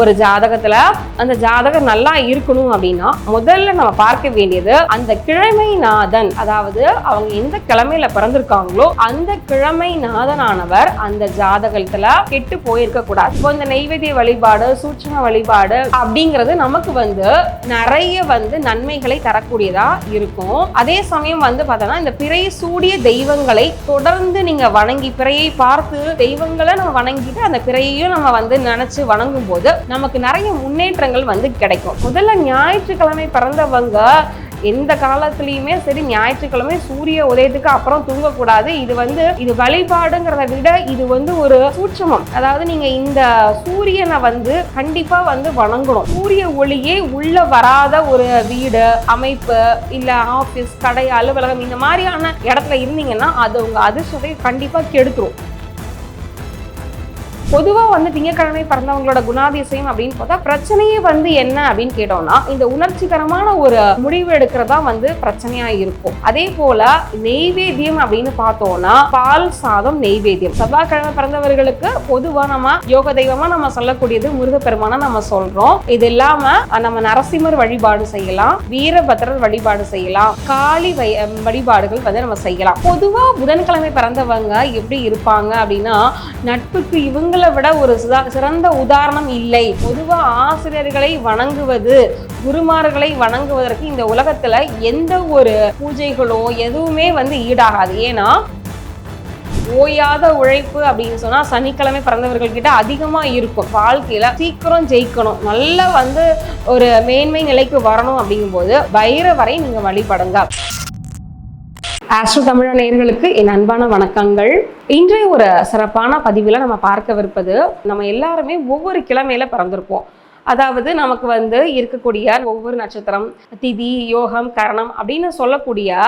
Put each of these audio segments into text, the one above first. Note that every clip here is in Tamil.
ஒரு ஜாதகத்துல அந்த ஜாதகம் நல்லா இருக்கணும் அப்படின்னா முதல்ல நம்ம பார்க்க வேண்டியது அந்த கிழமை நாதன் அதாவது அவங்க எந்த கிழமையில பிறந்திருக்காங்களோ அந்த கிழமை நாதனானவர் அந்த ஜாதகத்துல கெட்டு போயிருக்க கூடாது. இப்போ இந்த நெய்வேத்திய வழிபாடு சூட்சம வழிபாடு அப்படிங்கிறது நமக்கு வந்து நிறைய வந்து நன்மைகளை தரக்கூடியதா இருக்கும். அதே சமயம் வந்து பார்த்தோம்னா இந்த பிறையை சூடிய தெய்வங்களை தொடர்ந்து நீங்க வணங்கி பிறையை பார்த்து தெய்வங்களை நம்ம வணங்கிட்டு அந்த பிறையையும் நம்ம வந்து நினைச்சு வணங்கும் போது நமக்கு நிறைய முன்னேற்றங்கள் வந்து கிடைக்கும். முதல்ல ஞாயிற்றுக்கிழமை பிறந்தவங்க எந்த காலத்துலயுமே சரி ஞாயிற்றுக்கிழமை சூரிய உதயத்துக்கு அப்புறம் தூங்கக்கூடாது. இது வந்து இது வழிபாடுங்கிறத விட இது வந்து ஒரு சூட்சமம். அதாவது நீங்க இந்த சூரியனை வந்து கண்டிப்பா வந்து வணங்கணும். சூரிய ஒளியே உள்ள வராத ஒரு வீடு அமைப்பு இல்ல ஆபீஸ் கடை அலுவலகம் இந்த மாதிரியான இடத்துல இருந்தீங்கன்னா அது உங்க அதிர்ஷ்டத்தை கண்டிப்பா கெடுத்துரும். பொதுவாக வந்து திங்கக்கிழமை பிறந்தவங்களோட குணாதிசயம் அப்படின்னு பார்த்தா பிரச்சனையே வந்து என்ன அப்படின்னு கேட்டோம்னா இந்த உணர்ச்சிகரமான ஒரு முடிவு எடுக்கிறதா வந்து பிரச்சனையா இருக்கும். அதே போல நெய்வேத்தியம் அப்படின்னு பார்த்தோம்னா பால் சாதம் நெய்வேத்தியம். செவ்வாய்க்கிழமை பிறந்தவர்களுக்கு பொதுவா நம்ம யோக தெய்வமா நம்ம சொல்லக்கூடியது முருகப்பெருமானை நம்ம சொல்றோம். இது இல்லாம நம்ம நரசிம்மர் வழிபாடு செய்யலாம் வீரபத்ரர் வழிபாடு செய்யலாம் காளி வழிபாடுகள் வந்து நம்ம செய்யலாம். பொதுவா புதன்கிழமை பிறந்தவங்க எப்படி இருப்பாங்க அப்படின்னா நட்புக்கு இவங்க இவங்களை விட ஒரு சிறந்த உதாரணம் இல்லை. பொதுவா ஆசிரியர்களை வணங்குவது குருமார்களை வணங்குவதற்கு இந்த உலகத்துல எந்த ஒரு பூஜைகளோ எதுவுமே வந்து ஈடாகாது. ஏன்னா ஓயாத உழைப்பு அப்படின்னு சொன்னா சனிக்கிழமை பிறந்தவர்கள் கிட்ட அதிகமா இருக்கும். வாழ்க்கையில சீக்கிரம் ஜெயிக்கணும். நல்லா வந்து ஒரு மேன்மை நிலைக்கு வரணும் அப்படிங்கும்போது வரை நீங்க வழிபடுங்க. ஆஸ்ட்ரோ தமிழ நேர்களுக்கு என் அன்பான வணக்கங்கள். இன்றைய ஒரு சிறப்பான பதிவில் நம்ம பார்க்கவிருப்பது நம்ம எல்லாருமே ஒவ்வொரு கிழமையில பிறந்திருப்போம். அதாவது நமக்கு வந்து இருக்கக்கூடிய ஒவ்வொரு நட்சத்திரம் திதி யோகம் கரணம் அப்படின்னு சொல்லக்கூடிய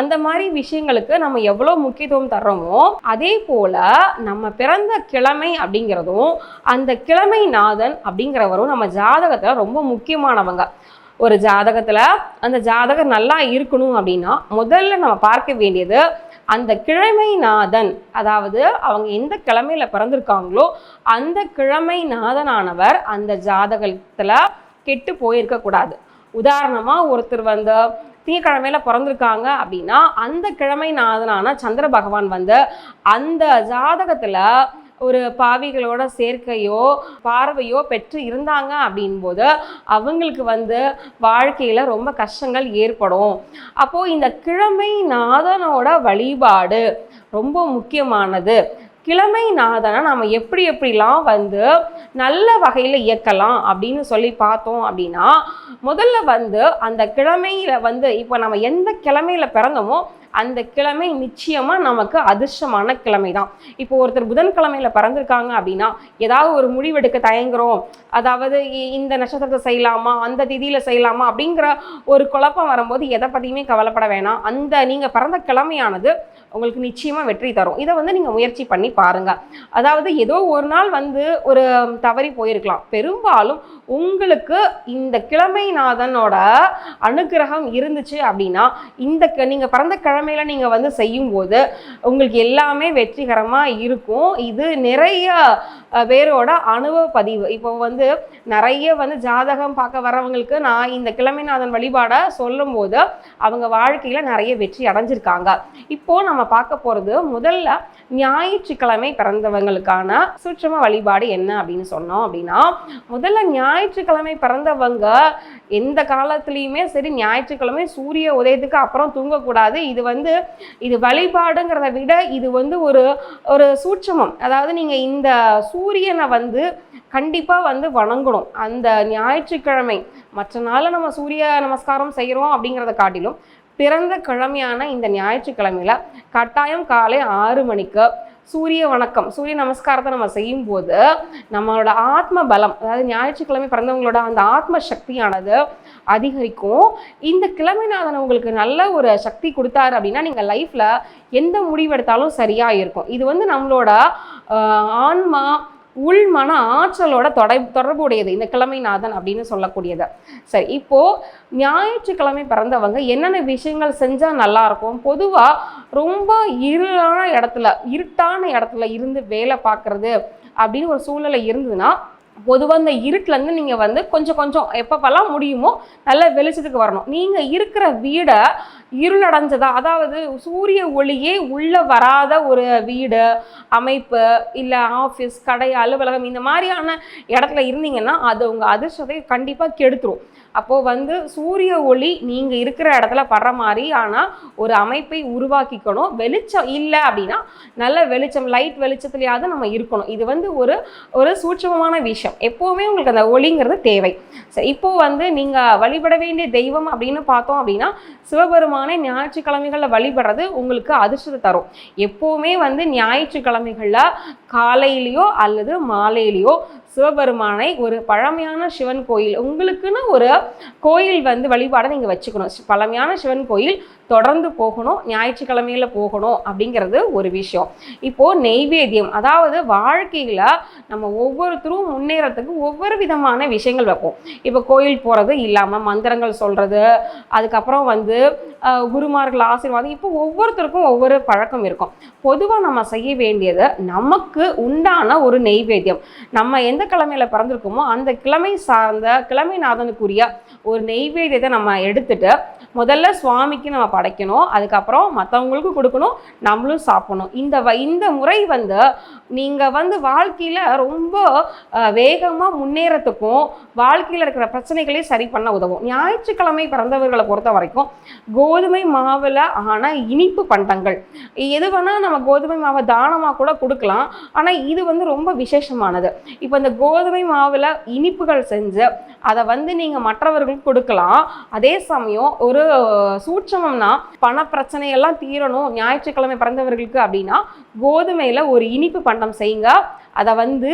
அந்த மாதிரி விஷயங்களுக்கு நம்ம எவ்வளோ முக்கியத்துவம் தர்றோமோ அதே போல நம்ம பிறந்த கிழமை அப்படிங்கிறதும் அந்த கிழமை நாதன் அப்படிங்கிறவரும் நம்ம ஜாதகத்தில் ரொம்ப முக்கியமானவங்க. ஒரு ஜாதகத்தில் அந்த ஜாதகம் நல்லா இருக்கணும் அப்படின்னா முதல்ல நம்ம பார்க்க வேண்டியது அந்த கிழமை நாதன் அதாவது அவங்க எந்த கிழமையில் பிறந்திருக்காங்களோ அந்த கிழமை நாதனானவர் அந்த ஜாதகத்தில் கெட்டு போயிருக்கக்கூடாது உதாரணமாக ஒருத்தர் வந்து திங்கக்கிழமையில பிறந்திருக்காங்க அப்படின்னா அந்த கிழமை நாதனான சந்திர பகவான் வந்து அந்த ஜாதகத்தில் ஒரு பாவிகளோட சேர்க்கையோ பார்வையோ பெற்று இருந்தாங்க அப்படின்போது அவங்களுக்கு வந்து வாழ்க்கையில் ரொம்ப கஷ்டங்கள் ஏற்படும். அப்போது இந்த கிழமை நாதனோட வழிபாடு ரொம்ப முக்கியமானது. கிழமை நாதனை நம்ம எப்படி எப்படிலாம் வந்து நல்ல வகையில் இயக்கலாம் அப்படின்னு சொல்லி பார்த்தோம் அப்படின்னா முதல்ல வந்து அந்த கிழமையில் வந்து இப்போ நம்ம எந்த கிழமையில் பிறந்தோமோ அந்த கிழமை நிச்சயமாக நமக்கு அதிர்ஷ்டமான கிழமை தான் இப்போ ஒருத்தர் புதன்கிழமையில் பிறந்திருக்காங்க அப்படின்னா ஏதாவது ஒரு முடிவெடுக்க தயங்குறோம். அதாவது இ- இந்த நட்சத்திரத்தை செய்யலாமா அந்த திதியில் செய்யலாமா அப்படிங்கிற ஒரு குழப்பம் வரும்போது எதை பற்றியுமே கவலைப்பட வேணாம். அந்த நீங்கள் பிறந்த கிழமையானது உங்களுக்கு நிச்சயமாக வெற்றி தரும். இதை வந்து நீங்கள் முயற்சி பண்ணி பாருங்கள் அதாவது ஏதோ ஒரு நாள் வந்து ஒரு தவறி போயிருக்கலாம். பெரும்பாலும் உங்களுக்கு இந்த கிழமைநாதனோட அனுக்கிரகம் இருந்துச்சு அப்படின்னா இந்த க- பிறந்த கிழமை கிழமையில நீங்க வந்து செய்யும்போது உங்களுக்கு எல்லாமே வெற்றிகரமா இருக்கும். இது நிறைய பேரோட அனுபவ பதிவு. இப்போ வந்து நிறைய வந்து ஜாதகம் பார்க்க வரவங்களுக்கு நான் இந்த கிழமைநாதன் வழிபாடை சொல்லும்போது அவங்க வாழ்க்கையில நிறைய வெற்றி அடைஞ்சிருக்காங்க. இப்போ நம்ம பார்க்க போறது முதல்ல ஞாயிற்றுக்கிழமை பிறந்தவங்களுக்கான சூட்சம வழிபாடு என்ன அப்படின்னு சொன்னோம் அப்படின்னா முதல்ல ஞாயிற்றுக்கிழமை பிறந்தவங்க எந்த காலத்துலேயுமே சரி ஞாயிற்றுக்கிழமை சூரிய உதயத்துக்கு அப்புறம் தூங்கக்கூடாது. இது வந்து இது வழிபாடுங்கிறத விட இது வந்து ஒரு ஒரு சூட்சமம். அதாவது நீங்கள் இந்த சூரியனை வந்து கண்டிப்பாக வந்து வணங்கணும். அந்த ஞாயிற்றுக்கிழமை மற்ற நாளில் நம்ம சூரிய நமஸ்காரம் செய்கிறோம் அப்படிங்கிறத காட்டிலும் பிறந்த கிழமையான இந்த ஞாயிற்றுக்கிழமையில கட்டாயம் காலை ஆறு மணிக்கு சூரிய வணக்கம். சூரிய நமஸ்காரத்தை நம்ம செய்யும்போது நம்மளோட ஆத்ம பலம் அதாவது ஞாயிற்றுக்கிழமை பிறந்தவங்களோட அந்த ஆத்ம சக்தியானது அதிகரிக்கும். இந்த கிழமைநாதன் உங்களுக்கு நல்ல ஒரு சக்தி கொடுத்தாரு அப்படின்னா நீங்கள் லைஃப்பில் எந்த முடிவெடுத்தாலும் சரியாக இருக்கும். இது வந்து நம்மளோட ஆன்மா உள் மன ஆற்றலோட தொடை தொடர்புடையது. இந்த கிழமைநாதன் அப்படின்னு சொல்லக்கூடியது. சரி இப்போது ஞாயிற்றுக்கிழமை பிறந்தவங்க என்னென்ன விஷயங்கள் செஞ்சால் நல்லா இருக்கும்? ரொம்ப இருளான இடத்துல இருட்டான இடத்துல இருந்து வேலை பார்க்குறது அப்படின்னு ஒரு சூழ்நிலை இருந்ததுன்னா பொதுவாக இந்த இருட்டிலேருந்து நீங்கள் வந்து கொஞ்சம் கொஞ்சம் எப்பப்பெல்லாம் முடியுமோ நல்ல வெளிச்சத்துக்கு வரணும். நீங்கள் இருக்கிற வீடை இருளடைஞ்சதா அதாவது சூரிய ஒளியே உள்ளே வராத ஒரு வீடு அமைப்பு இல்லை ஆஃபீஸ் கடை அலுவலகம் இந்த மாதிரியான இடத்துல இருந்தீங்கன்னா அது உங்கள் அதிர்ஷ்டத்தை கண்டிப்பாக கெடுத்துரும். அப்போது வந்து சூரிய ஒளி நீங்கள் இருக்கிற இடத்துல படுற மாதிரி ஆனால் ஒரு அமைப்பை உருவாக்கிக்கணும். வெளிச்சம் இல்லை அப்படின்னா நல்ல வெளிச்சம் லைட் வெளிச்சத்துலையாவது நம்ம இருக்கணும். இது வந்து ஒரு ஒரு சூட்சமமான விஷயம். எப்போவுமே உங்களுக்கு அந்த ஒளிங்கிறது தேவை. சரி இப்போது வந்து நீங்கள் வழிபட வேண்டிய தெய்வம் அப்படின்னு பார்த்தோம் அப்படின்னா சிவபெருமானை ஞாயிற்றுக்கிழமைகளில் வழிபடுறது உங்களுக்கு அதிர்ஷ்டத்தை தரும். எப்போவுமே வந்து ஞாயிற்றுக்கிழமைகளில் காலையிலையோ அல்லது மாலையிலையோ சிவபெருமானை ஒரு பழமையான சிவன் கோயில் உங்களுக்குன்னு ஒரு கோயில் வந்து வழிபாடை நீங்கள் வச்சுக்கணும். பழமையான சிவன் கோயில் தொடர்ந்து போகணும் ஞாயிற்றுக்கிழமையில் போகணும் அப்படிங்கிறது ஒரு விஷயம். இப்போது நெய்வேத்தியம் அதாவது வாழ்க்கையில் நம்ம ஒவ்வொருத்தரும் முன்னேறத்துக்கு ஒவ்வொரு விதமான விஷயங்கள் வைப்போம். இப்போ கோயில் போகிறது இல்லாமல் மந்திரங்கள் சொல்கிறது அதுக்கப்புறம் வந்து குருமார்கள் ஆசீர்வாதம் இப்போ ஒவ்வொருத்தருக்கும் ஒவ்வொரு பழக்கம் இருக்கும். பொதுவாக நம்ம செய்ய வேண்டியது நமக்கு உண்டான ஒரு நெய்வேத்தியம். நம்ம எந்த கிழமையில பிறந்திருக்கோமோ அந்த கிழமை சார்ந்த கிழமை நாதனுக்குரிய ஒரு நெய்வேத்தியத்தை நம்ம எடுத்துட்டு முதல்ல சுவாமிக்கு நம்ம படைக்கணும் அதுக்கப்புறம் மற்றவங்களுக்கும் கொடுக்கணும் நம்மளும் சாப்பிடணும். இந்த வ இந்த முறை வந்து நீங்கள் வந்து வாழ்க்கையில் ரொம்ப வேகமாக முன்னேறத்துக்கும் வாழ்க்கையில் இருக்கிற பிரச்சனைகளையும் சரி பண்ண உதவும். ஞாயிற்றுக்கிழமை பிறந்தவர்களை பொறுத்த வரைக்கும் கோதுமை மாவில் ஆன இனிப்பு பண்டங்கள். எது வேணால் நம்ம கோதுமை மாவை தானமாக கூட கொடுக்கலாம் ஆனால் இது வந்து ரொம்ப விசேஷமானது. இப்போ இந்த கோதுமை மாவில் இனிப்புகள் செஞ்சு அதை வந்து நீங்கள் மற்றவர்களுக்கு கொடுக்கலாம். அதே சமயம் ஒரு சூட்சமம்னா பண பிரச்சனையெல்லாம் தீரணும் ஞாயிற்றுக்கிழமை பிறந்தவர்களுக்கு அப்படின்னா கோதுமையில் ஒரு இனிப்பு பண்டம் செய்யுங்க. அதை வந்து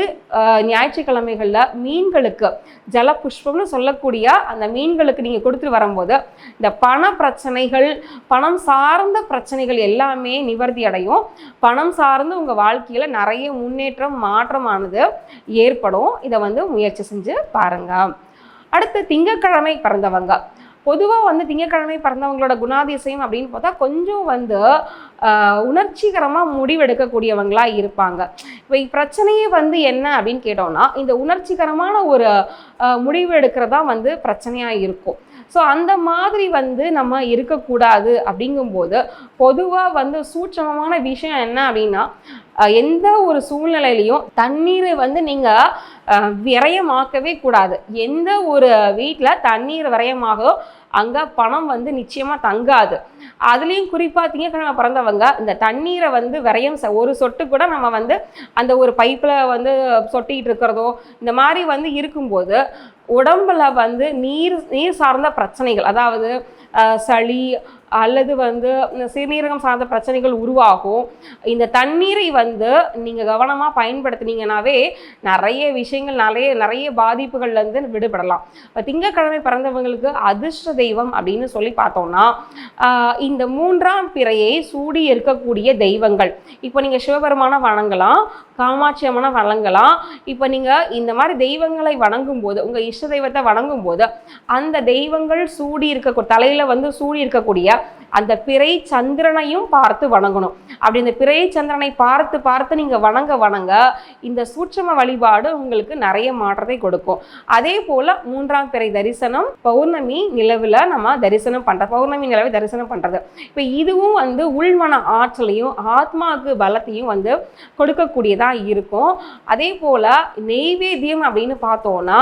ஞாயிற்றுக்கிழமைகளில் மீன்களுக்கு ஜலபுஷ்பம்னு சொல்லக்கூடிய அந்த மீன்களுக்கு நீங்கள் கொடுத்துட்டு வரும்போது இந்த பண பிரச்சனைகள் பணம் சார்ந்த பிரச்சனைகள் எல்லாமே நிவர்த்தி அடையும். பணம் சார்ந்து உங்கள் வாழ்க்கையில் நிறைய முன்னேற்றம் மாற்றமானது ஏற்படும். இதை வந்து முயற்சி செஞ்சு பாருங்கள் அடுத்து திங்கட்கிழமை பிறந்தவங்க. பொதுவாக வந்து திங்கக்கிழமை பிறந்தவங்களோட குணாதிசயம் அப்படின்னு பார்த்தா கொஞ்சம் வந்து உணர்ச்சிகரமாக முடிவெடுக்கக்கூடியவங்களாக இருப்பாங்க. இப்போ பிரச்சனையே வந்து என்ன அப்படின்னு கேட்டோம்னா இந்த உணர்ச்சிகரமான ஒரு முடிவு எடுக்கிறதா வந்து பிரச்சனையாக இருக்கும். ஸோ அந்த மாதிரி வந்து நம்ம இருக்கக்கூடாது அப்படிங்கும்போது பொதுவாக வந்து சூட்சமமான விஷயம் என்ன அப்படின்னா எந்த ஒரு சூழ்நிலையிலையும் தண்ணீரை வந்து நீங்கள் விரயமாக்கவே கூடாது. எந்த ஒரு வீட்டில் தண்ணீர் விரயமாகதோ அங்கே பணம் வந்து நிச்சயமாக தங்காது. அதுலேயும் குறிப்பாக திங்கக்கிழமை பிறந்தவங்க இந்த தண்ணீரை வந்து விரையும் ஒரு சொட்டு கூட நம்ம வந்து அந்த ஒரு பைப்பில் வந்து சொட்டிகிட்டு இருக்கிறதோ இந்த மாதிரி வந்து இருக்கும்போது உடம்புல வந்து நீர் நீர் சார்ந்த பிரச்சனைகள் அதாவது சளி அல்லது வந்து இந்த சிறுநீரகம் சார்ந்த பிரச்சனைகள் உருவாகும். இந்த தண்ணீரை வந்து நீங்கள் கவனமாக பயன்படுத்தினீங்கனாவே நிறைய விஷயங்கள் நிறைய நிறைய பாதிப்புகள்லேருந்து விடுபடலாம். இப்போ திங்கக்கிழமை பிறந்தவங்களுக்கு அதிர்ஷ்ட தெய்வம் அப்படின்னு சொல்லி பார்த்தோம்னா இந்த மூன்றாம் பிறையை சூடி இருக்கக்கூடிய தெய்வங்கள். இப்போ நீங்கள் சிவபெருமான வணங்கலாம் காமாட்சி அம்மனை வணங்கலாம். இப்போ நீங்கள் இந்த மாதிரி தெய்வங்களை வணங்கும் போது உங்கள் இஷ்ட தெய்வத்தை வணங்கும் போது அந்த தெய்வங்கள் சூடி இருக்க தலையில் வந்து சூடி இருக்கக்கூடிய அந்த பிறை சந்திரனையும் பார்த்து வணங்கணும். அப்படி இந்த பிறை சந்திரனை பார்த்து பார்த்து நீங்கள் வணங்க வணங்க இந்த சூட்சம வழிபாடு உங்களுக்கு நிறைய மாற்றத்தை கொடுக்கும். அதே போல் மூன்றாம் பிறை தரிசனம் பௌர்ணமி நிலவில் நம்ம தரிசனம் பண்ணுற பௌர்ணமி நிலவை தரிசனம் பண்ணுறது இப்போ இதுவும் வந்து உள்மன ஆற்றலையும் ஆத்மாவுக்கு பலத்தையும் வந்து கொடுக்கக்கூடியதாக இருக்கும். அதே போல் நெய்வேத்தியம் அப்படின்னு பார்த்தோன்னா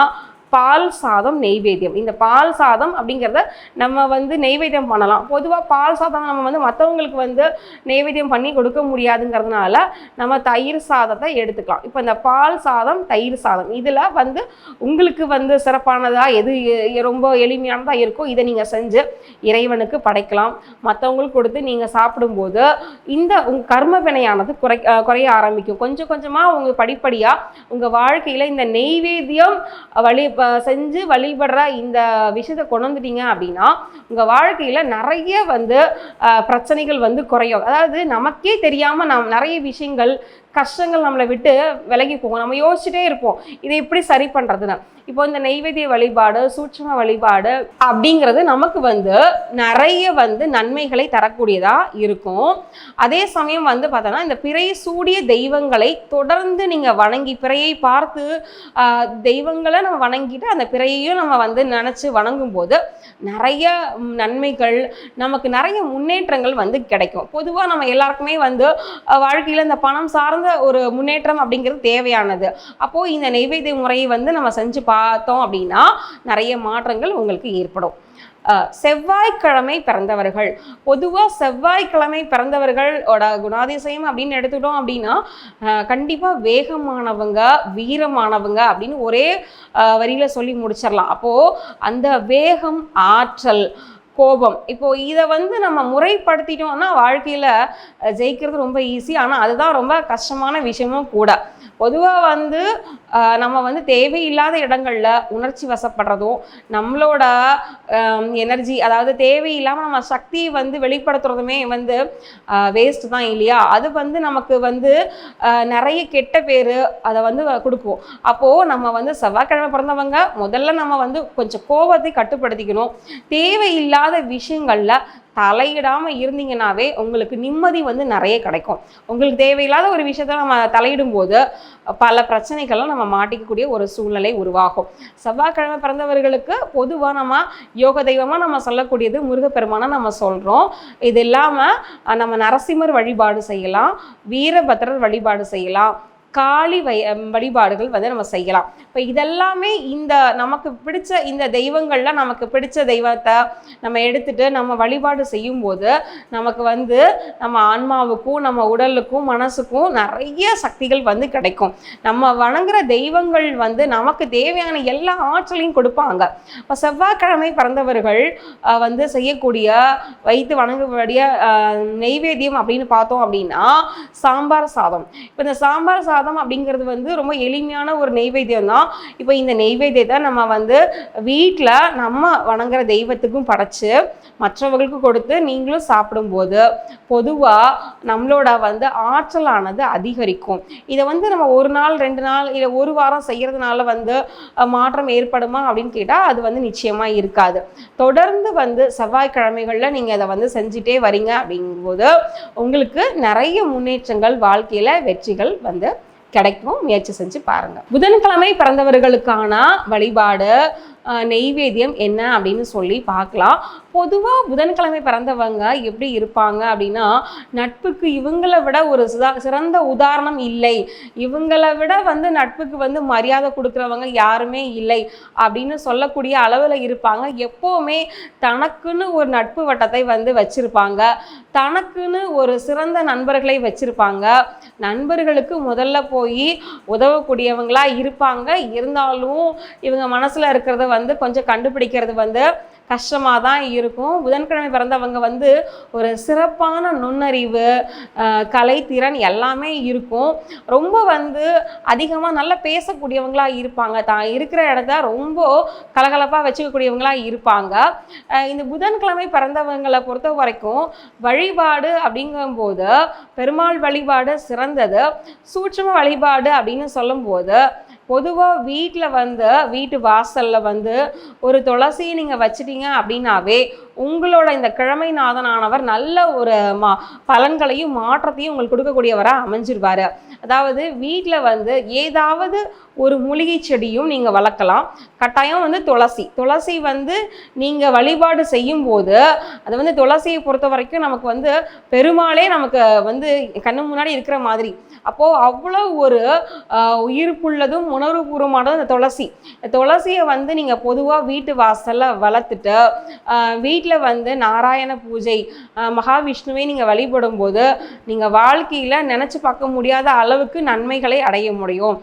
பால் சாதம் நெய்வேத்தியம். இந்த பால் சாதம் அப்படிங்கிறத நம்ம வந்து நெய்வேத்தியம் பண்ணலாம். பொதுவாக பால் சாதம் நம்ம வந்து மற்றவங்களுக்கு வந்து நெய்வேத்தியம் பண்ணி கொடுக்க முடியாதுங்கிறதுனால நம்ம தயிர் சாதத்தை எடுத்துக்கலாம். இப்போ இந்த பால் சாதம் தயிர் சாதம் இதில் வந்து உங்களுக்கு வந்து சிறப்பானதாக எது ரொம்ப எளிமையானதாக இருக்கோ இதை நீங்கள் செஞ்சு இறைவனுக்கு படைக்கலாம். மற்றவங்களுக்கு கொடுத்து நீங்கள் சாப்பிடும்போது இந்த உங்கள் கர்ம வினையானது குறை குறைய ஆரம்பிக்கும். கொஞ்சம் கொஞ்சமாக உங்கள் படிப்படியாக உங்கள் வாழ்க்கையில் இந்த நெய்வேத்தியம் வழி இப்போ செஞ்சு வழிபடுற இந்த விஷயத்தை கொண்டு வந்துட்டீங்க அப்படின்னா உங்கள் வாழ்க்கையில் நிறைய வந்து பிரச்சனைகள் வந்து குறையும். அதாவது நமக்கே தெரியாமல் நம் நிறைய விஷயங்கள் கஷ்டங்கள் நம்மளை விட்டு விலகி போகும். நம்ம யோசிச்சுட்டே இருப்போம். இதை எப்படி சரி பண்ணுறதுன்னு இப்போ இந்த நெய்வேத்திய வழிபாடு சூட்சும வழிபாடு அப்படிங்கிறது நமக்கு வந்து நிறைய வந்து நன்மைகளை தரக்கூடியதாக இருக்கும். அதே சமயம் வந்து பார்த்தோன்னா இந்த பிறை சூடிய தெய்வங்களை தொடர்ந்து நீங்கள் வணங்கி பிறையை பார்த்து தெய்வங்களை நம்ம வணங்கிட்டு அந்த பிறையையும் நம்ம வந்து நினச்சி வணங்கும் போது நிறைய நன்மைகள் நமக்கு நிறைய முன்னேற்றங்கள் வந்து கிடைக்கும். பொதுவாக நம்ம எல்லாருக்குமே வந்து வாழ்க்கையில் இந்த பணம் சார்ந்த ஒரு முன்னேற்றம் அப்படிங்கிறது தேவையானது. அப்போது இந்த நெய்வேத்திய முறையை வந்து நம்ம செஞ்சு பார்த்தோம் அப்படின்னா நிறைய மாற்றங்கள் உங்களுக்கு ஏற்படும். செவ்வாய்க்கிழமை பிறந்தவர்கள். பொதுவாக செவ்வாய்க்கிழமை பிறந்தவர்களோட குணாதிசயம் அப்படின்னு எடுத்துட்டோம் அப்படின்னா கண்டிப்பாக வேகமானவங்க வீரமானவங்க அப்படின்னு ஒரே வரியில் சொல்லி முடிச்சிடலாம் அப்போது அந்த வேகம் ஆற்றல் கோபம். இப்போ இதை வந்து நம்ம முறைப்படுத்திட்டோம்னா வாழ்க்கையில் ஜெயிக்கிறது ரொம்ப ஈஸி ஆனால் அதுதான் ரொம்ப கஷ்டமான விஷயமும் கூட. பொதுவாக வந்து நம்ம வந்து தேவையில்லாத இடங்களில் உணர்ச்சி வசப்படுறதும் நம்மளோட எனர்ஜி அதாவது தேவையில்லாமல் நம்ம சக்தியை வந்து வெளிப்படுத்துறதுமே வந்து வேஸ்ட் தான் இல்லையா? அது வந்து நமக்கு வந்து நிறைய கெட்ட பேர் அதை வந்து கொடுக்கும். அப்போது நம்ம வந்து செவ்வாய்க்கிழமை பிறந்தவங்க முதல்ல நம்ம வந்து கொஞ்சம் கோபத்தை கட்டுப்படுத்திக்கணும். தேவையில்லாத விஷயங்களில் தலையிடாமல் இருந்தீங்கன்னாவே உங்களுக்கு நிம்மதி வந்து நிறைய கிடைக்கும். உங்களுக்கு தேவையில்லாத ஒரு விஷயத்த நம்ம தலையிடும் போது பல பிரச்சனைகள்லாம் நம்ம மாட்டிக்கக்கூடிய ஒரு சூழ்நிலை உருவாகும். செவ்வாய்க்கிழமை பிறந்தவர்களுக்கு பொதுவாக நம்ம யோக தெய்வமாக நம்ம சொல்லக்கூடியது முருகப்பெருமானை நம்ம சொல்கிறோம் இது இல்லாமல் நம்ம நரசிம்மர் வழிபாடு செய்யலாம் வீரபத்ரர் வழிபாடு செய்யலாம் காளி வை வழிபாடுகள் வந்து நம்ம செய்யலாம். இப்போ இதெல்லாமே இந்த நமக்கு பிடிச்ச இந்த தெய்வங்களில் நமக்கு பிடிச்ச தெய்வத்தை நம்ம எடுத்துட்டு நம்ம வழிபாடு செய்யும்போது நமக்கு வந்து நம்ம ஆன்மாவுக்கும் நம்ம உடலுக்கும் மனசுக்கும் நிறைய சக்திகள் வந்து கிடைக்கும். நம்ம வணங்குற தெய்வங்கள் வந்து நமக்கு தேவையான எல்லா ஆற்றலையும் கொடுப்பாங்க. இப்போ செவ்வாய்க்கிழமை பிறந்தவர்கள் வந்து செய்யக்கூடிய வைத்து வணங்கக்கூடிய நெய்வேத்தியம் அப்படின்னு பார்த்தோம் அப்படின்னா சாம்பார் சாதம். இப்போ இந்த சாம்பார் சாதம் அப்படிங்கிறது வந்து ரொம்ப எளிமையான ஒரு நெய்வேத்தியம் தான். இப்போ இந்த நெய்வேத்தியத்தை நம்ம வந்து வீட்டில் நம்ம வணங்குற தெய்வத்துக்கும் படைச்சு மற்றவர்களுக்கு கொடுத்து நீங்களும் சாப்பிடும்போது பொதுவாக நம்மளோட வந்து ஆற்றலானது அதிகரிக்கும். இதை வந்து நம்ம ஒரு நாள் ரெண்டு நாள் இல்லை ஒரு வாரம் செய்கிறதுனால வந்து மாற்றம் ஏற்படுமா அப்படின்னு கேட்டால் அது வந்து நிச்சயமாக இருக்காது. தொடர்ந்து வந்து செவ்வாய்க்கிழமைகளில் நீங்கள் அதை வந்து செஞ்சுட்டே வரீங்க அப்படிங்கும்போது உங்களுக்கு நிறைய முன்னேற்றங்கள் வாழ்க்கையில் வெற்றிகள் வந்து கிடைக்கும் முயற்சி செஞ்சு பாருங்க. புதன்கிழமை பிறந்தவர்களுக்கான வழிபாடு நெய்வேத்தியம் என்ன அப்படின்னு சொல்லி பார்க்கலாம். பொதுவாக புதன்கிழமை பிறந்தவங்க எப்படி இருப்பாங்க அப்படின்னா நட்புக்கு இவங்களை விட ஒரு சுதா சிறந்த உதாரணம் இல்லை. இவங்களை விட வந்து நட்புக்கு வந்து மரியாதை கொடுக்குறவங்க யாருமே இல்லை அப்படின்னு சொல்லக்கூடிய அளவில் இருப்பாங்க. எப்போவுமே தனக்குன்னு ஒரு நட்பு வட்டத்தை வந்து வச்சுருப்பாங்க. தனக்குன்னு ஒரு சிறந்த நண்பர்களை வச்சுருப்பாங்க. நண்பர்களுக்கு முதல்ல போய் உதவக்கூடியவங்களாக இருப்பாங்க. இருந்தாலும் இவங்க மனசில் இருக்கிறத வந்து கொஞ்சம் கண்டுபிடிக்கிறது வந்து கஷ்டமாக தான் இருக்கும். புதன்கிழமை பிறந்தவங்க வந்து ஒரு சிறப்பான நுண்ணறிவு கலைத்திறன் எல்லாமே இருக்கும். ரொம்ப வந்து அதிகமாக நல்லா பேசக்கூடியவங்களாக இருப்பாங்க. தான் இருக்கிற இடத்த ரொம்ப கலகலப்பாக வச்சுக்கக்கூடியவங்களாக இருப்பாங்க. இந்த புதன்கிழமை பிறந்தவங்களை பொறுத்த வரைக்கும் வழிபாடு அப்படிங்கும்போது பெருமாள் வழிபாடு சிறந்தது. சூட்சும வழிபாடு அப்படின்னு சொல்லும்போது பொதுவாக வீட்டில் வந்து வீட்டு வாசலில் வந்து ஒரு துளசியை நீங்கள் வச்சிட்டீங்க அப்படின்னாவே உங்களோட இந்த கிழமை நாதனானவர் நல்ல ஒரு மா பலன்களையும் மாற்றத்தையும் உங்களுக்கு கொடுக்கக்கூடியவராக அமைஞ்சிருவார். அதாவது வீட்டில் வந்து ஏதாவது ஒரு மூலிகை செடியும் நீங்கள் வளர்க்கலாம். கட்டாயம் வந்து துளசி. துளசி வந்து நீங்கள் வழிபாடு செய்யும்போது அது வந்து துளசியை பொறுத்த வரைக்கும் நமக்கு வந்து பெருமாளே நமக்கு வந்து கண்ணு முன்னாடி இருக்கிற மாதிரி. அப்போது அவ்வளோ ஒரு உயிர்ப்புள்ளதும் உணர்வுபூர்வமானதும் இந்த துளசி. துளசியை வந்து நீங்கள் பொதுவாக வீட்டு வாசலில் வளர்த்துட்டு வீட்டில் வந்து நாராயண பூஜை மகாவிஷ்ணுவை நீங்கள் வழிபடும் போது நீங்கள் வாழ்க்கையில் நினச்சி பார்க்க முடியாத அளவுக்கு நன்மைகளை அடைய முடியும்.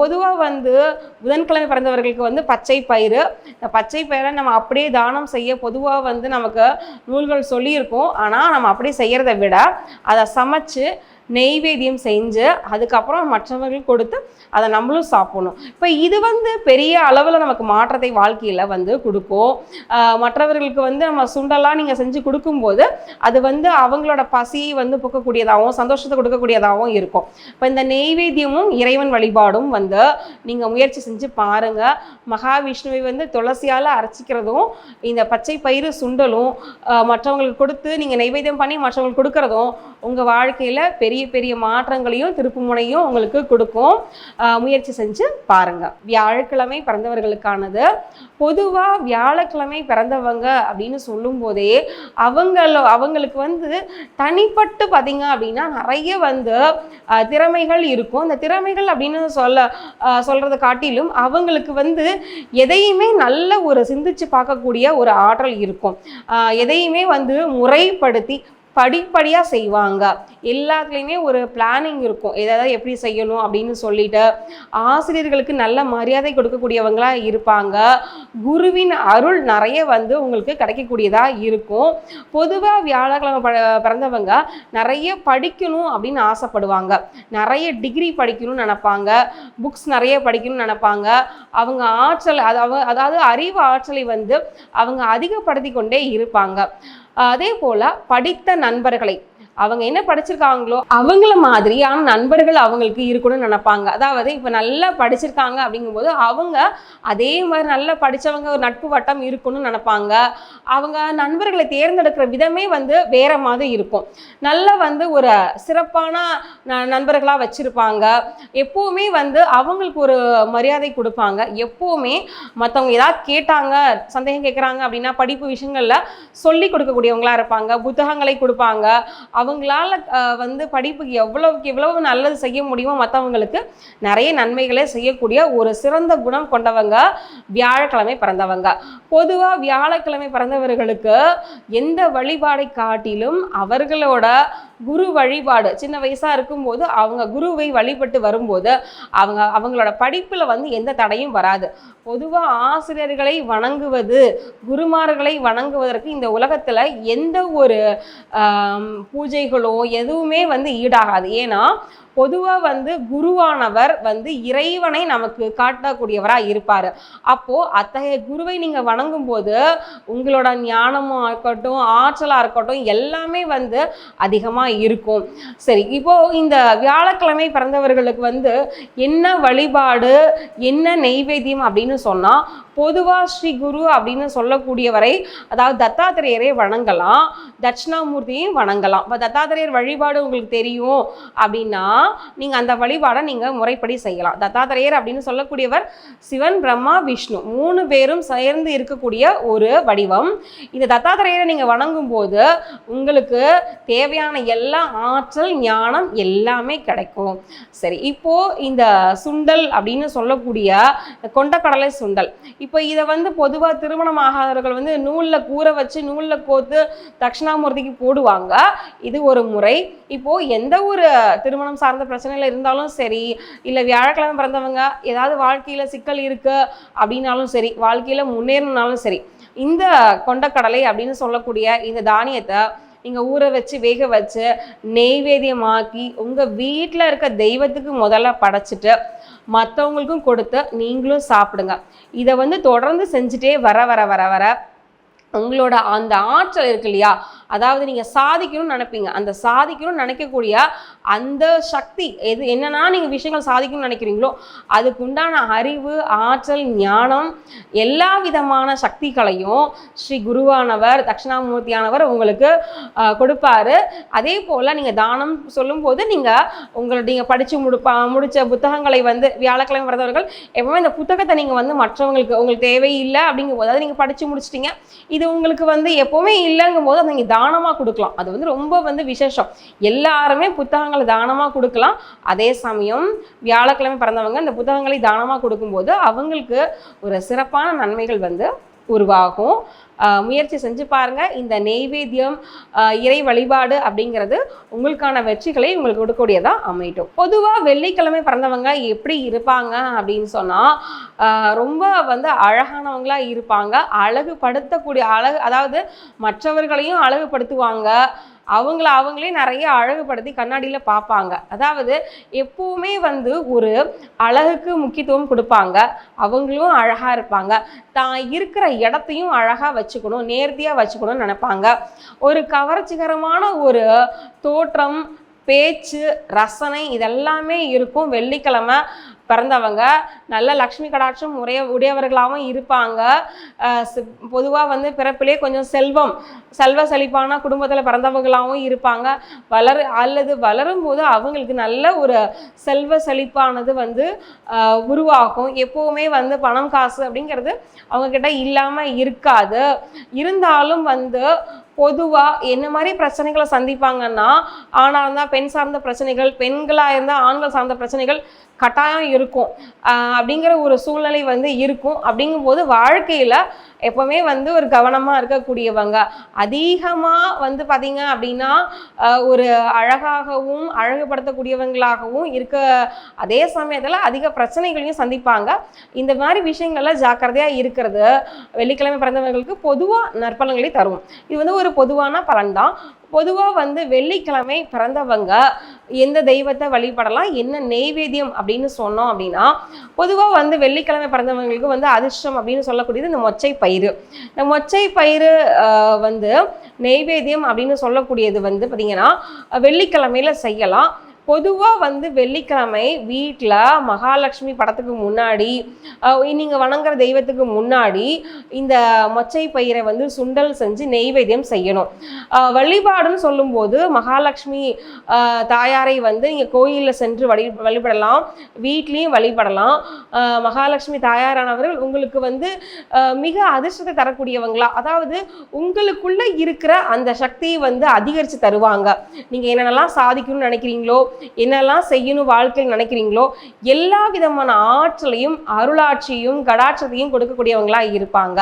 பொதுவாக வந்து புதன்கிழமை பிறந்தவர்களுக்கு வந்து பச்சை பயிறு. இந்த பச்சை பயிரை நம்ம அப்படியே தானம் செய்ய பொதுவாக வந்து நமக்கு நூல்கள் சொல்லியிருக்கோம். ஆனால் நம்ம அப்படியே செய்கிறத விட அதை சமைச்சு நெய்வேத்தியம் செஞ்சு அதுக்கப்புறம் மற்றவர்கள் கொடுத்து அதை நம்மளும் சாப்பிடணும். இப்போ இது வந்து பெரிய அளவில் நமக்கு மாற்றத்தை வாழ்க்கையில் வந்து கொடுக்கும். மற்றவர்களுக்கு வந்து நம்ம சுண்டெல்லாம் நீங்கள் செஞ்சு கொடுக்கும்போது அது வந்து அவங்களோட பசி வந்து போக்கக்கூடியதாகவும் சந்தோஷத்தை கொடுக்கக்கூடியதாகவும் இருக்கும். இப்போ இந்த நெய்வேத்தியமும் இறைவன் வழிபாடும் வந்து நீங்கள் முயற்சி செஞ்சு பாருங்கள் மகாவிஷ்ணுவை வந்து துளசியால் அரைச்சிக்கிறதும் இந்த பச்சை பயிறு சுண்டலும் மற்றவங்களுக்கு கொடுத்து நீங்கள் நெய்வேத்தியம் பண்ணி மற்றவங்களுக்கு கொடுக்கறதும் உங்கள் வாழ்க்கையில் பெரிய பெரிய மாற்றங்களையும் திருப்புமுனையும் உங்களுக்கு கொடுக்கும். முயற்சி செஞ்சு பாருங்கள் வியாழக்கிழமை பிறந்தவர்களுக்கானது. பொதுவாக வியாழக்கிழமை பிறந்தவங்க அப்படின்னு சொல்லும்போதே அவங்கள அவங்களுக்கு வந்து தனிப்பட்டு பார்த்தீங்க அப்படின்னா நிறைய வந்து திறமைகள் இருக்கும். அந்த திறமைகள் அப்படின்னு சொல்ல சொல்கிறத காட்டிலும் அவங்களுக்கு வந்து எதையுமே நல்ல ஒரு சிந்திச்சு பார்க்கக்கூடிய ஒரு ஆற்றல் இருக்கும். எதையுமே வந்து முறைப்படுத்தி படிப்படியாக செய்வாங்க. எல்லாத்துலேயுமே ஒரு பிளானிங் இருக்கும். எதாவது எப்படி செய்யணும் அப்படின்னு சொல்லிட்டு ஆசிரியர்களுக்கு நல்ல மரியாதை கொடுக்கக்கூடியவங்களாக இருப்பாங்க. குருவின் அருள் நிறைய வந்து உங்களுக்கு கிடைக்கக்கூடியதாக இருக்கும். பொதுவாக வியாழக்கிழமை ப பிறந்தவங்க நிறைய படிக்கணும் அப்படின்னு ஆசைப்படுவாங்க. நிறைய டிகிரி படிக்கணும்னு நினைப்பாங்க. புக்ஸ் நிறைய படிக்கணும்னு நினைப்பாங்க. அவங்க ஆற்றல் அதாவது அதாவது அறிவு ஆற்றலை வந்து அவங்க அதிகப்படுத்தி கொண்டே இருப்பாங்க. அதே போல் படித்த நண்பர்களை அவங்க என்ன படிச்சிருக்காங்களோ அவங்கள மாதிரியான நண்பர்கள் அவங்களுக்கு இருக்கணும்னு நினைப்பாங்க. அதாவது இப்போ நல்லா படிச்சிருக்காங்க அப்படிங்கும்போது அவங்க அதே மாதிரி நல்லா படித்தவங்க ஒரு நட்பு வட்டம் இருக்கணும்னு நினைப்பாங்க. அவங்க நண்பர்களை தேர்ந்தெடுக்கிற விதமே வந்து வேற மாதிரி இருக்கும். நல்லா வந்து ஒரு சிறப்பான ந நண்பர்களாக வச்சுருப்பாங்க. எப்போவுமே வந்து அவங்களுக்கு ஒரு மரியாதை கொடுப்பாங்க. எப்போவுமே மற்றவங்க ஏதாவது கேட்டாங்க சந்தேகம் கேட்குறாங்க அப்படின்னா படிப்பு விஷயங்களில் சொல்லி கொடுக்கக்கூடியவங்களா இருப்பாங்க புத்தகங்களை கொடுப்பாங்க. அவ அவங்களால வந்து படிப்புக்கு எவ்வளவுக்கு எவ்வளவு நல்லது செய்ய முடியுமோ மற்றவங்களுக்கு நிறைய நன்மைகளை செய்யக்கூடிய ஒரு சிறந்த குணம் கொண்டவங்க வியாழக்கிழமை பிறந்தவங்க. பொதுவாக வியாழக்கிழமை பிறந்தவர்களுக்கு எந்த வழிபாடை காட்டிலும் அவர்களோட குரு வழிபாடு. சின்ன வயசாக இருக்கும்போது அவங்க குருவை வழிபட்டு வரும்போது அவங்க அவங்களோட படிப்பில் வந்து எந்த தடையும் வராது. பொதுவாக ஆசிரியர்களை வணங்குவது குருமார்களை வணங்குவதற்கு இந்த உலகத்தில் எந்த ஒரு பூஜைகளோ எதுவுமே வந்து ஈடாகாது. ஏன்னா பொதுவாக வந்து குருவானவர் வந்து இறைவனை நமக்கு காட்டக்கூடியவராக இருப்பார். அப்போது அத்தகைய குருவை நீங்கள் வணங்கும் போது உங்களோட ஞானமாக இருக்கட்டும் ஆற்றலாக இருக்கட்டும் எல்லாமே வந்து அதிகமாக இருக்கும். சரி இப்போது இந்த வியாழக்கிழமை பிறந்தவர்களுக்கு வந்து என்ன வழிபாடு என்ன நெய்வேத்தியம் அப்படின்னு சொன்னால் பொதுவாக ஸ்ரீ குரு அப்படின்னு சொல்லக்கூடியவரை அதாவது தத்தாத்திரேயரை வணங்கலாம் தட்சிணாமூர்த்தியையும் வணங்கலாம். இப்போ தத்தாத்திரேயர் வழிபாடு உங்களுக்கு தெரியும் அப்படின்னா நீங்கள் அந்த வழிபாடை நீங்கள் முறைப்படி செய்யலாம். தத்தாத்திரையர் அப்படின்னு சொல்லக்கூடியவர் சிவன் பிரம்மா விஷ்ணு மூணு பேரும் சேர்ந்து இருக்கக்கூடிய ஒரு வடிவம். இந்த தத்தாத்திரையரை நீங்கள் வணங்கும் போது உங்களுக்கு தேவையான எல்லா ஆற்றல் ஞானம் எல்லாமே கிடைக்கும். சரி இப்போ இந்த சுண்டல் அப்படின்னு சொல்லக்கூடிய கொண்டக்கடலை சுண்டல். இப்போ இதை வந்து பொதுவாக திருமணம் ஆகாதவர்கள் வந்து நூலில் கூற வச்சு நூலில் கோத்து தட்சிணாமூர்த்திக்கு போடுவாங்க. இது ஒரு முறை. இப்போ எந்த ஒரு திருமணம் சார்ந்த பிரச்சனையில் இருந்தாலும் சரி இல்லை வியாழக்கிழமை பிறந்தவங்க ஏதாவது வாழ்க்கையில் சிக்கல் இருக்குது அப்படின்னாலும் சரி வாழ்க்கையில் முன்னேறினாலும் சரி இந்த கொண்டக்கடலை அப்படின்னு சொல்லக்கூடிய இந்த தானியத்தை நீங்கள் ஊற வச்சு வேக வச்சு நெய்வேத்தியமாக்கி உங்கள் வீட்டில் இருக்க தெய்வத்துக்கு முதல்ல படைச்சிட்டு மற்றவங்களுக்கும் கொடுத்து நீங்களும் சாப்பிடுங்க. இதை வந்து தொடர்ந்து செஞ்சுட்டே வர வர வர வர உங்களோட அந்த ஆற்றல் இருக்கு இல்லையா? அதாவது நீங்கள் சாதிக்கணும்னு நினைப்பீங்க. அந்த சாதிக்கணும்னு நினைக்கக்கூடிய அந்த சக்தி எது என்னன்னா நீங்கள் விஷயங்கள் சாதிக்கணும்னு நினைக்கிறீங்களோ அதுக்கு உண்டான அறிவு ஆற்றல் ஞானம் எல்லா விதமான சக்திகளையும் ஸ்ரீ குருவானவர் தட்சிணாமூர்த்தியானவர் உங்களுக்கு கொடுப்பாரு. அதே போல் நீங்கள் தானம் சொல்லும்போது நீங்கள் உங்களை நீங்கள் படித்து முடிப்பா முடித்த புத்தகங்களை வந்து வியாழக்கிழமை வரதவர்கள் எப்பவுமே இந்த புத்தகத்தை நீங்கள் வந்து மற்றவங்களுக்கு உங்களுக்கு தேவையில்லை அப்படிங்கும் போது அதை நீங்கள் படித்து முடிச்சிட்டீங்க. இது உங்களுக்கு வந்து எப்போவுமே இல்லைங்கும் போது அதை நீங்கள் தானமாக கொடுக்கலாம். அது வந்து ரொம்ப வந்து விசேஷம். எல்லாருமே புத்தகங்களை தானமாக கொடுக்கலாம். அதே சமயம் வியாழக்கிழமை பிறந்தவங்க இந்த புத்தகங்களை தானமாக கொடுக்கும்போது அவங்களுக்கு ஒரு சிறப்பான நன்மைகள் வந்து உருவாகும். முயற்சி செஞ்சு பாருங்க. இந்த நெய்வேத்தியம் இறை வழிபாடு அப்படிங்கிறது உங்களுக்கான வெற்றிகளை உங்களுக்கு கொடுக்கக்கூடியதாக அமையட்டும். பொதுவாக வெள்ளிக்கிழமை பிறந்தவங்க எப்படி இருப்பாங்க அப்படின்னு சொன்னால் ரொம்ப வந்து அழகானவங்களாக இருப்பாங்க. அழகுபடுத்தக்கூடிய அழகு அதாவது மற்றவர்களையும் அழகுபடுத்துவாங்க. அவங்கள அவங்களே நிறைய அழகுபடுத்தி கண்ணாடியில் பார்ப்பாங்க. அதாவது எப்பவுமே வந்து ஒரு அழகுக்கு முக்கியத்துவம் கொடுப்பாங்க. அவங்களும் அழகாக இருப்பாங்க. தான் இருக்கிற இடத்தையும் அழகாக வச்சுக்கணும் நேர்த்தியாக வச்சுக்கணும்னு நினைப்பாங்க. ஒரு கவர்ச்சிகரமான ஒரு தோற்றம் பேச்சு ரசனை இதெல்லாமே இருக்கும் வெள்ளிக்கிழமை. பிறந்தவங்க. நல்ல லக்ஷ்மி கடாட்சம் உடைய உடையவர்களாகவும் இருப்பாங்க. பொதுவாக வந்து பிறப்பிலே கொஞ்சம் செல்வம் செல்வ செழிப்பான குடும்பத்தில் பிறந்தவங்களாகவும் இருப்பாங்க. வளரு அல்லது வளரும் போது அவங்களுக்கு நல்ல ஒரு செல்வ செழிப்பானது வந்து உருவாகும். எப்போவுமே வந்து பணம் காசு அப்படிங்கிறது அவங்கக்கிட்ட இல்லாமல் இருக்காது. இருந்தாலும் வந்து பொதுவாக என்ன மாதிரி பிரச்சனைகளை சந்திப்பாங்கன்னா ஆணாக இருந்தால் பெண் சார்ந்த பிரச்சனைகள் பெண்களாக இருந்தால் ஆண்கள் சார்ந்த பிரச்சனைகள் கட்டாயம் இருக்கும். அப்படிங்கிற ஒரு சூழ்நிலை வந்து இருக்கும். அப்படிங்கும்போது வாழ்க்கையில் எப்போவுமே வந்து ஒரு கவனமாக இருக்கக்கூடியவங்க. அதிகமாக வந்து பார்த்திங்க அப்படின்னா ஒரு அழகாகவும் அழகுபடுத்தக்கூடியவங்களாகவும் இருக்க அதே சமயத்தில் அதிக பிரச்சனைகளையும் சந்திப்பாங்க. இந்த மாதிரி விஷயங்கள்லாம் ஜாக்கிரதையாக இருக்கிறது வெள்ளிக்கிழமை பிறந்தவர்களுக்கு பொதுவாக நற்பலன்களை தரும். இது வந்து ஒரு பொதுவான பலன் தான் பொதுவாக வந்து வெள்ளிக்கிழமை பிறந்தவங்க எந்த தெய்வத்தை வழிபடலாம் என்ன நெய்வேத்தியம் அப்படின்னு சொன்னோம் அப்படின்னா பொதுவாக வந்து வெள்ளிக்கிழமை பிறந்தவங்களுக்கு வந்து அதிர்ஷ்டம் அப்படின்னு சொல்லக்கூடியது இந்த மொச்சை பயிறு. இந்த மொச்சை பயிறு வந்து நெய்வேத்தியம் அப்படின்னு சொல்லக்கூடியது வந்து பார்த்திங்கன்னா வெள்ளிக்கிழமையில செய்யலாம். பொதுவாக வந்து வெள்ளிக்கிழமை வீட்டில் மகாலட்சுமி படத்துக்கு முன்னாடி நீங்கள் வணங்குற தெய்வத்துக்கு முன்னாடி இந்த மொச்சை பயிரை வந்து சுண்டல் செஞ்சு நெய்வேத்தியம் செய்யணும். வழிபாடுன்னு சொல்லும்போது மகாலட்சுமி தாயாரை வந்து நீங்கள் கோயிலில் சென்று வழி வழிபடலாம் வீட்லேயும் வழிபடலாம். மகாலட்சுமி தாயாரானவர்கள் உங்களுக்கு வந்து மிக அதிர்ஷ்டத்தை தரக்கூடியவங்களா. அதாவது உங்களுக்குள்ளே இருக்கிற அந்த சக்தியை வந்து அதிகரித்து தருவாங்க. நீங்கள் என்னென்னலாம் சாதிக்கணும்னு நினைக்கிறீங்களோ என்னெல்லாம் செய்யணும் வாழ்க்கையில் நினைக்கிறீங்களோ எல்லா விதமான ஆற்றலையும் அருளாட்சியும் கடாட்சத்தையும் கொடுக்கக்கூடியவங்களா இருப்பாங்க.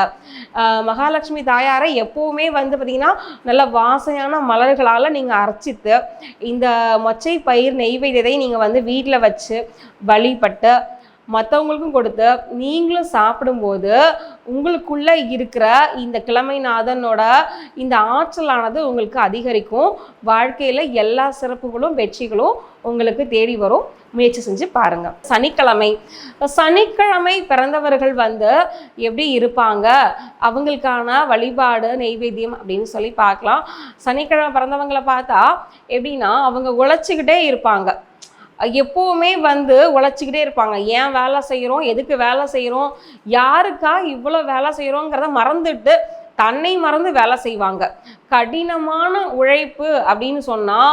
மகாலட்சுமி தாயாரை எப்பவுமே வந்து பார்த்தீங்கன்னா நல்ல வாசனையான மலர்களால் நீங்கள் அரைச்சித்து இந்த மொச்சை பயிர் நெய்வேத்தியத்தை நீங்கள் வந்து வீட்டில் வச்சு வழிபட்டு மற்றவங்களுக்கும் கொடுத்து நீங்களும் சாப்பிடும்போது உங்களுக்குள்ளே இருக்கிற இந்த கிழமைநாதனோட இந்த ஆற்றலானது உங்களுக்கு அதிகரிக்கும். வாழ்க்கையில் எல்லா சிறப்புகளும் வெற்றிகளும் உங்களுக்கு தேடி வரும். முயற்சி செஞ்சு பாருங்கள் சனிக்கிழமை. சனிக்கிழமை பிறந்தவர்கள் வந்து எப்படி இருப்பாங்க? அவங்களுக்கான வழிபாடு நெய்வேத்தியம் அப்படின்னு சொல்லி பார்க்கலாம். சனிக்கிழமை பிறந்தவங்களை பார்த்தா எப்படின்னா அவங்க உழைச்சிக்கிட்டே இருப்பாங்க. எப்போவுமே வந்து உழைச்சிக்கிட்டே இருப்பாங்க. ஏன் வேலை செய்கிறோம் எதுக்கு வேலை செய்கிறோம் யாருக்கா இவ்வளோ வேலை செய்கிறோங்கிறத மறந்துட்டு தன்னை மறந்து வேலை செய்வாங்க. கடினமான உழைப்பு அப்படின்னு சொன்னால்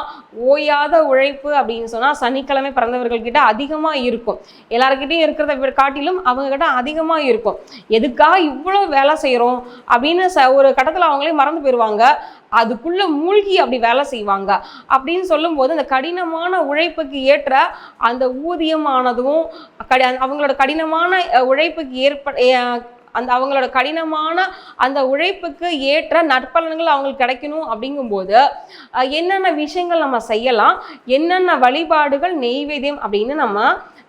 ஓயாத உழைப்பு அப்படின்னு சொன்னால் சனிக்கிழமை பிறந்தவர்கள் கிட்ட அதிகமாக இருக்கும். எல்லாருக்கிட்டையும் இருக்கிறத விட காட்டிலும் அவங்கக்கிட்ட அதிகமாக இருக்கும். எதுக்காக இவ்வளோ வேலை செய்கிறோம் அப்படின்னு ச ஒரு கட்டத்தில் அவங்களே மறந்து போயிடுவாங்க அதுக்குள்ள மூழ்கி அப்படி வேலை செய்வாங்க. அப்படின்னு சொல்லும்போது அந்த கடினமான உழைப்புக்கு ஏற்ற அந்த ஊதியமானதும் கடி அவங்களோட கடினமான உழைப்புக்கு ஏற்ப அந்த அவங்களோட கடினமான அந்த உழைப்புக்கு ஏற்ற நற்பலன்கள் அவங்களுக்கு கிடைக்கணும் அப்படிங்கும்போது என்னென்ன விஷயங்கள் நம்ம செய்யலாம் என்னென்ன வழிபாடுகள் நெய்வேதியம் அப்படின்னு நம்ம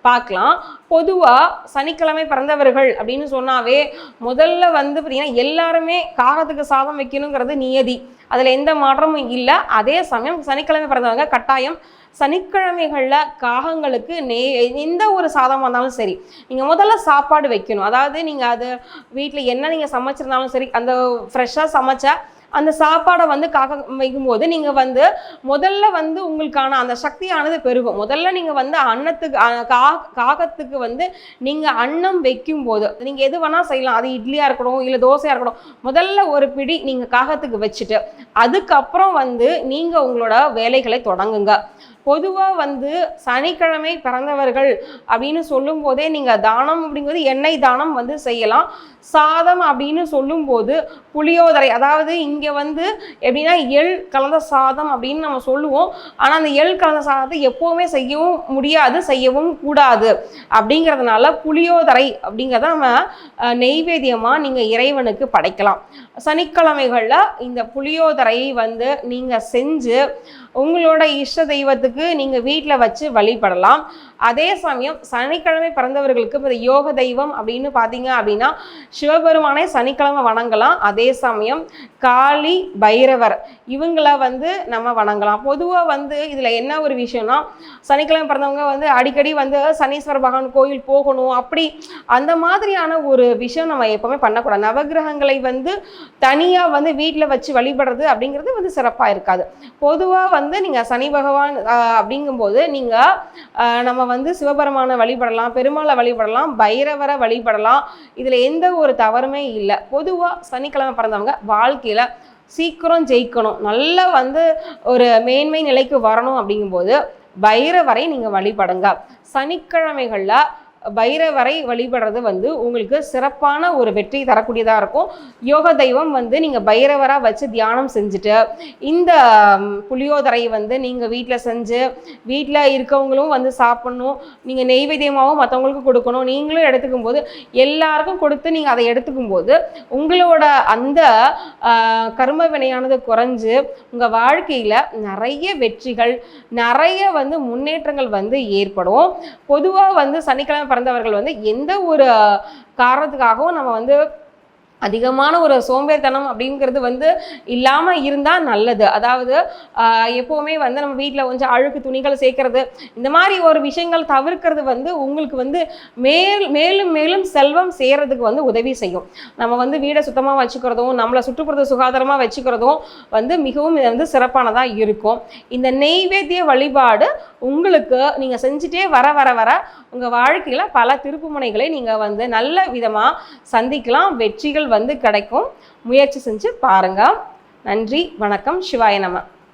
பார்க்கலாம். பொதுவாக சனிக்கிழமை பிறந்தவர்கள் அப்படின்னு சொன்னாவே முதல்ல வந்து பார்த்தீங்கன்னா எல்லாருமே காகத்துக்கு சாதம் வைக்கணுங்கிறது நியதி. அதில் எந்த மாற்றமும் இல்லை. அதே சமயம் சனிக்கிழமை பிறந்தவங்க கட்டாயம் சனிக்கிழமைகளில் காகங்களுக்கு நே எந்த ஒரு சாதமாக இருந்தாலும் சரி நீங்கள் முதல்ல சாப்பாடு வைக்கணும். அதாவது நீங்கள் அது வீட்டில் என்ன நீங்கள் சமைச்சிருந்தாலும் சரி அந்த ஃப்ரெஷ்ஷாக சமைச்சா அந்த சாப்பாடை வந்து காக்க வைக்கும்போது நீங்கள் வந்து முதல்ல வந்து உங்களுக்கான அந்த சக்தியானது பெருகும். முதல்ல நீங்கள் வந்து அன்னத்துக்கு கா காகத்துக்கு வந்து நீங்கள் அன்னம் வைக்கும்போது நீங்கள் எது வேணால் செய்யலாம். அது இட்லியாக இருக்கட்டும் இல்லை தோசையாக இருக்கட்டும். முதல்ல ஒரு பிடி நீங்கள் காகத்துக்கு வச்சுட்டு அதுக்கப்புறம் வந்து நீங்கள் உங்களோட வேலைகளை தொடங்குங்க. பொதுவாக வந்து சனிக்கிழமை பிறந்தவர்கள் அப்படின்னு சொல்லும்போதே நீங்கள் தானம் அப்படிங்கிறது எண்ணெய் தானம் வந்து செய்யலாம். சாதம் அப்படின்னு சொல்லும்போது புளியோதரை அதாவது இங்கே வந்து எப்படின்னா எள் கலந்த சாதம் அப்படின்னு நம்ம சொல்லுவோம். ஆனால் அந்த எள் கலந்த சாதத்தை எப்போவுமே செய்யவும் முடியாது செய்யவும் கூடாது. அப்படிங்கிறதுனால புளியோதரை அப்படிங்கிறத நம்ம நெய்வேத்தியமாக நீங்கள் இறைவனுக்கு படைக்கலாம். சனிக்கிழமைகளில் இந்த புளியோதரையை வந்து நீங்கள் செஞ்சு உங்களோட இஷ்ட தெய்வத்துக்கு நீங்கள் வீட்டில் வச்சு வழிபடலாம். அதே சமயம் சனிக்கிழமை பிறந்தவர்களுக்கு இந்த யோக தெய்வம் அப்படின்னு பார்த்தீங்க அப்படின்னா சிவபெருமானை சனிக்கிழமை வணங்கலாம். அதே சமயம் காளி பைரவர் இவங்கள வந்து நம்ம வணங்கலாம். பொதுவாக வந்து இதில் என்ன ஒரு விஷயம்னா சனிக்கிழமை பிறந்தவங்க வந்து அடிக்கடி வந்து சனீஸ்வர பகவான் கோயில் போகணும். அப்படி அந்த மாதிரியான ஒரு விஷயம் நம்ம எப்போவுமே பண்ணக்கூடாது. நவகிரகங்களை வந்து தனியாக வந்து வீட்டில் வச்சு வழிபடுறது அப்படிங்கிறது வந்து சிறப்பாக இருக்காது. பொதுவாக வந்து நீங்கள் சனி பகவான் அப்படிங்கும்போது நீங்கள் நம்ம வந்து சிவபெருமானை வழிபடலாம் பெருமாளை வழிபடலாம் பைரவரை வழிபடலாம். இதில் எந்த ஒரு தவறுமே இல்லை. பொதுவாக சனிக்கிழமை பிறந்தவங்க வாழ்க்கையில் சீக்கிரம் ஜெயிக்கணும். நல்லா வந்து ஒரு மேன்மை நிலைக்கு வரணும் அப்படிங்கும்போது பைரவரை நீங்கள் வழிபடுங்க. சனிக்கிழமைகளில் பைரவரை வழிபடுறது வந்து உங்களுக்கு சிறப்பான ஒரு வெற்றி தரக்கூடியதாக இருக்கும். யோக தெய்வம் வந்து நீங்கள் பைரவராக வச்சு தியானம் செஞ்சுட்டு இந்த புளியோதரையை வந்து நீங்கள் வீட்டில் செஞ்சு வீட்டில் இருக்கவங்களும் வந்து சாப்பிடணும். நீங்கள் நெய்வேத்தியமாகவும் மற்றவங்களுக்கு கொடுக்கணும். நீங்களும் எடுத்துக்கும் போது எல்லாருக்கும் கொடுத்து நீங்கள் அதை எடுத்துக்கும் போது உங்களோட அந்த கரும கர்ம வினையானது குறைஞ்சு உங்கள் வாழ்க்கையில் நிறைய வெற்றிகள் நிறைய வந்து முன்னேற்றங்கள் வந்து ஏற்படும். பொதுவாக வந்து சனிக்கிழமை பிறந்தவர்கள் வந்து எந்த ஒரு காரணத்துக்காகவும் நம்ம வந்து அதிகமான ஒரு சோம்பேறித்தனம் அப்படிங்கிறது வந்து இல்லாமல் இருந்தால் நல்லது. அதாவது எப்போவுமே வந்து நம்ம வீட்டில் கொஞ்சம் அழுக்கு துணிகளை சேர்க்கறது இந்த மாதிரி ஒரு விஷயங்கள் தவிர்க்கிறது வந்து உங்களுக்கு வந்து மேல் மேலும் மேலும் செல்வம் செய்கிறதுக்கு வந்து உதவி செய்யும். நம்ம வந்து வீடை சுத்தமாக வச்சுக்கிறதும் நம்மளை சுற்றுப்புறத்தை சுகாதாரமாக வச்சுக்கிறதும் வந்து மிகவும் இது வந்து சிறப்பானதாக இருக்கும். இந்த நெய்வேத்திய வழிபாடு உங்களுக்கு நீங்கள் செஞ்சுட்டே வர வர வர உங்கள் வாழ்க்கையில் பல திருப்புமுனைகளை நீங்கள் வந்து நல்ல விதமாக சந்திக்கலாம். வெற்றிகள் வந்து கிடைக்கும். முயற்சி செஞ்சு பாருங்கள் நன்றி வணக்கம் சிவாய நம.